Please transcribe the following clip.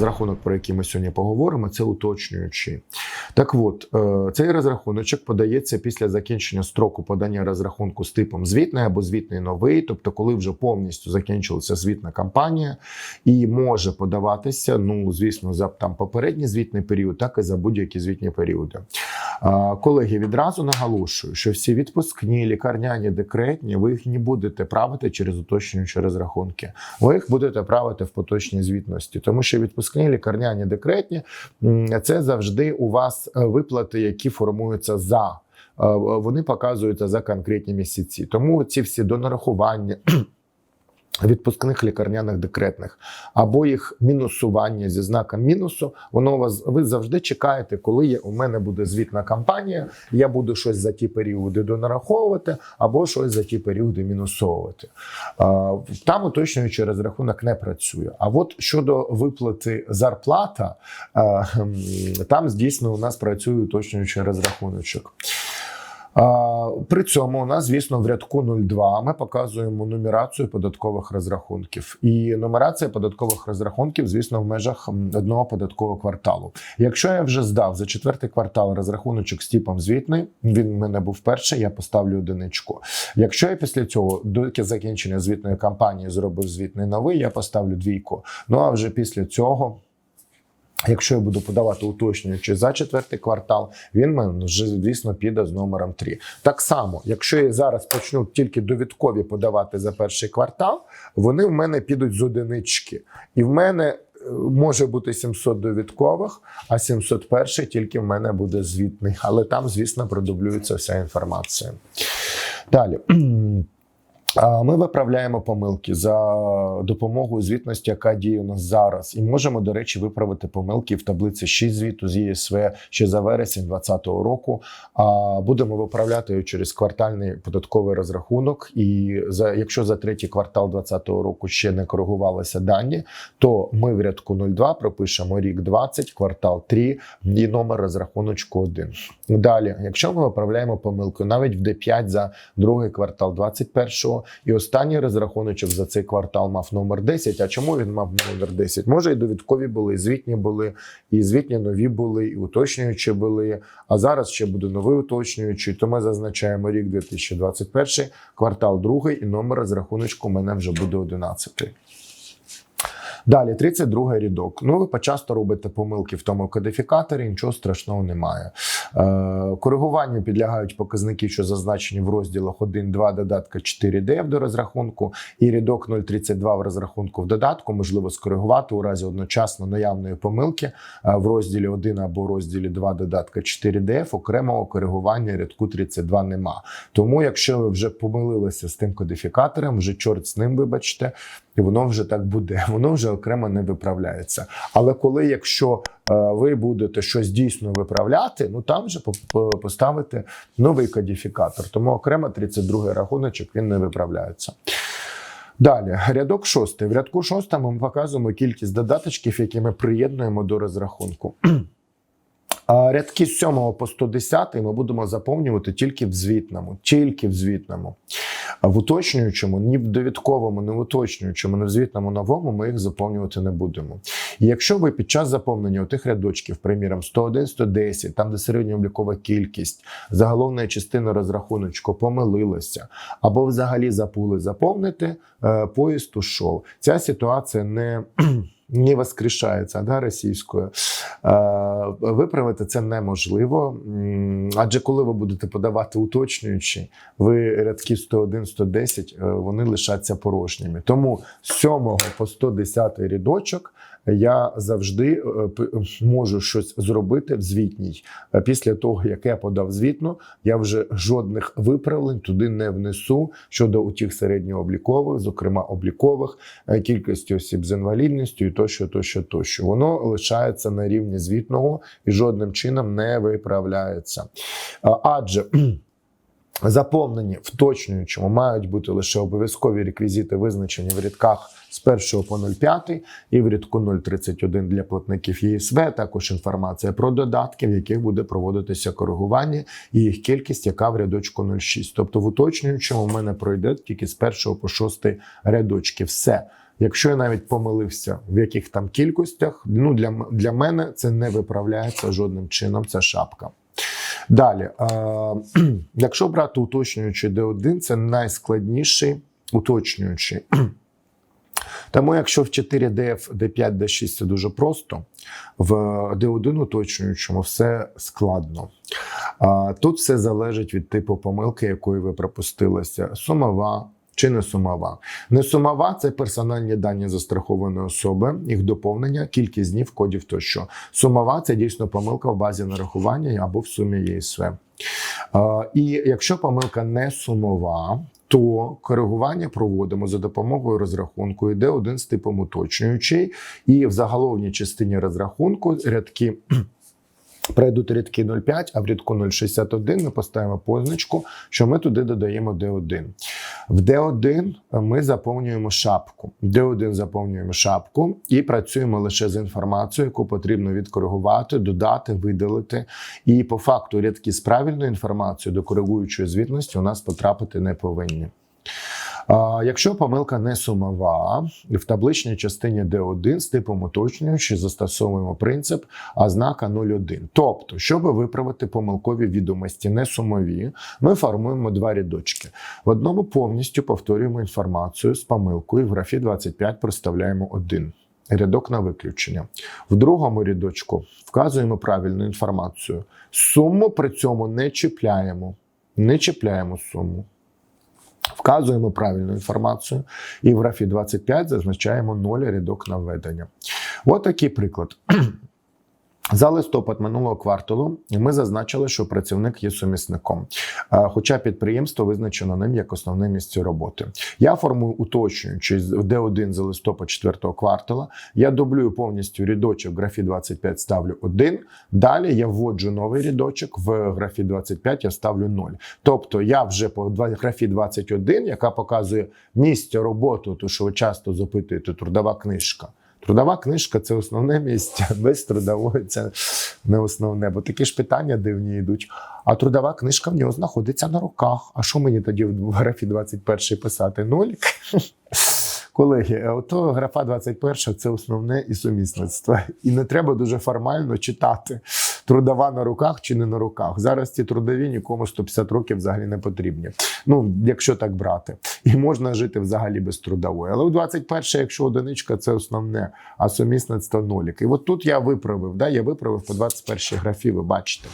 розрахунок, про який ми сьогодні поговоримо, це уточнюючий. Так от, е, цей розрахуночок подається після закінчення строку подання розрахунку з типом звітний або звітний новий, тобто, коли вже повністю закінчилася звітна кампанія, і може подаватися, ну звісно, за там попередній звітний період, так і за будь-які звітні періоди. Колеги, відразу наголошую, що всі відпускні, лікарняні, декретні, ви їх не будете правити через уточнюючі розрахунки. Ви їх будете правити в поточній звітності, тому що відпускні, лікарняні, декретні це завжди у вас е, виплати, які формуються за. е, Вони показуються за конкретні місяці. Тому ці всі донарахування. Відпускних лікарняних декретних або їх мінусування зі знаком мінусу, воно вас ви завжди чекаєте, коли є, у мене буде звітна кампанія, я буду щось за ті періоди донараховувати, або щось за ті періоди мінусовувати. Там уточнюючий розрахунок не працює. А от щодо виплати зарплата, там дійсно у нас працює уточнюючий розрахуночок. При цьому у нас, звісно, в рядку 02 ми показуємо нумерацію податкових розрахунків. І нумерація податкових розрахунків, звісно, в межах одного податкового кварталу. Якщо я вже здав за четвертий квартал розрахуночок з типом звітний, він в мене був перший, я поставлю одиничку. Якщо я після цього до закінчення звітної кампанії зробив звітний новий, я поставлю двійку. Ну а вже після цього. Якщо я буду подавати уточнюючи за четвертий квартал, він мене вже звісно піде з номером 3. Так само, якщо я зараз почну тільки довідкові подавати за перший квартал, вони в мене підуть з одинички, і в мене е, може бути 700 довідкових, а 701 тільки в мене буде звітний. Але там, звісно, продублюється вся інформація. Далі. Ми виправляємо помилки за допомогою звітності, яка діє у нас зараз, і можемо, до речі, виправити помилки в таблиці 6 звіту з ЄСВ ще за вересень 2020 року. А будемо виправляти через квартальний податковий розрахунок. І за якщо за третій квартал 2020 року ще не коригувалися дані, то ми в рядку 02 пропишемо рік 20, квартал 3 і номер розрахуночку 1. Далі, якщо ми виправляємо помилку навіть в D5 за другий квартал 21-го, і останній розрахуночок за цей квартал мав номер 10. А чому він мав номер 10? Може, і довідкові були, і звітні були, і звітні нові були, і уточнюючі були. А зараз ще буде новий уточнюючий. То ми зазначаємо рік 2021, квартал другий, і номер розрахуночку у мене вже буде 11. Далі, 32 рядок. Ну, ви почасто робите помилки в тому кодифікаторі, нічого страшного немає. Е, коригуванню підлягають показники, що зазначені в розділах 1, 2, додатка 4D до розрахунку, і рядок 032 в розрахунку в додатку можливо скоригувати у разі одночасно наявної помилки е, в розділі 1 або розділі 2 додатка 4DF окремого коригування рядку 32 нема. Тому, якщо ви вже помилилися з тим кодифікатором, вже чорт з ним, вибачте, і воно вже так буде, воно вже окремо не виправляється. Але коли, якщо е, ви будете щось дійсно виправляти, ну там по- по- поставити новий кодифікатор. Тому окремо 32 рахуночок він не виправляється. Далі, рядок шостий. В рядку шостому ми показуємо кількість додаточків, які ми приєднуємо до розрахунку. А рядки з 7 по 110 ми будемо заповнювати тільки в звітному, тільки в звітному. В уточнюючому, ні в довідковому, ні в уточнюючому, ні в звітному новому ми їх заповнювати не будемо. І якщо ви під час заповнення тих рядочків, приміром 101, 110, там де середньооблікова кількість, заголовна частина розрахуночку помилилася, або взагалі забули заповнити, е, поїзд ушов. Ця ситуація не не воскрешається да, російською. Виправити це неможливо. Адже коли ви будете подавати уточнюючі, ви рядки 101, 110, е, вони лишаться порожніми. Тому з 7 по 110 рядочок я завжди е, можу щось зробити в звітній. Е, Після того, як я подав звітну, я вже жодних виправлень туди не внесу щодо утіх середньооблікових, зокрема облікових, е, кількості осіб з інвалідністю і тощо, тощо, тощо. Воно лишається на рівні звітного і жодним чином не виправляється. Адже заповнені вточнюючому мають бути лише обов'язкові реквізити, визначені в рядках з 1 по 0,5 і в рядку 031 для платників ЄСВ. Також інформація про додатки, в яких буде проводитися коригування, і їх кількість, яка в рядочку 0,6. Тобто в уточнюючому в мене пройде тільки з 1 по 6 рядочки. Все. Якщо я навіть помилився в яких там кількостях, ну для, для мене це не виправляється жодним чином. Ця шапка. Далі, якщо брати уточнюючий D1, це найскладніший уточнюючий. Тому, якщо в 4DF, D5, D6 це дуже просто, в D1 уточнюючому все складно. Тут все залежить від типу помилки, якої ви пропустилися. Сумова чи не сумова. Не сумова це персональні дані застрахованої особи, їх доповнення, кількість днів, кодів тощо. Сумова це дійсно помилка в базі нарахування або в сумі ЄСВ. І якщо помилка не сумова, то коригування проводимо за допомогою розрахунку. Йде один з типом уточнюючий, і в заголовній частині розрахунку рядки. Пройдуть рядки 0,5, а в рядку 0,61 ми поставимо позначку, що ми туди додаємо D1. В D1 ми заповнюємо шапку. D1 заповнюємо шапку і працюємо лише з інформацією, яку потрібно відкоригувати, додати, видалити. І по факту рядки з правильною інформацією до коригуючої звітності у нас потрапити не повинні. Якщо помилка не сумова, в табличній частині D1 з типом уточнюючи застосовуємо принцип ознака 0,1. Тобто, щоб виправити помилкові відомості не сумові, ми формуємо два рядочки. В одному повністю повторюємо інформацію з помилкою, в графі 25 проставляємо 1. Рядок на виключення. В другому рядочку вказуємо правильну інформацію. Суму при цьому не чіпляємо. Не чіпляємо суму. Вказуємо правильну інформацію і в графі 25 зазначаємо 0 рядок на введення. От такий приклад. За листопад минулого кварталу ми зазначили, що працівник є сумісником, Е, хоча підприємство визначено ним як основне місце роботи. Я формую уточнюючи з D1 за листопад 4 квартала. Я дублюю повністю рядочок в графі 25 ставлю 1. Далі я вводжу новий рядочок в графі 25 я ставлю 0. Тобто я вже по графі 21, яка показує місце роботи, то що ви часто запитуєте, трудова книжка. Трудова книжка це основне місце, без трудової це не основне. Бо такі ж питання дивні йдуть. А трудова книжка в нього знаходиться на руках. А що мені тоді в графі 21 писати? Нолік? Колеги, ото графа 21 це основне і сумісництво. І не треба дуже формально читати трудова на руках чи не на руках. Зараз ці трудові нікому 150 років взагалі не потрібні. Ну, якщо так брати. І можна жити взагалі без трудової. Але у 21 якщо одиничка, це основне, а сумісництво нолік. І от тут я виправив, да, я виправив по 21 графі, ви бачите.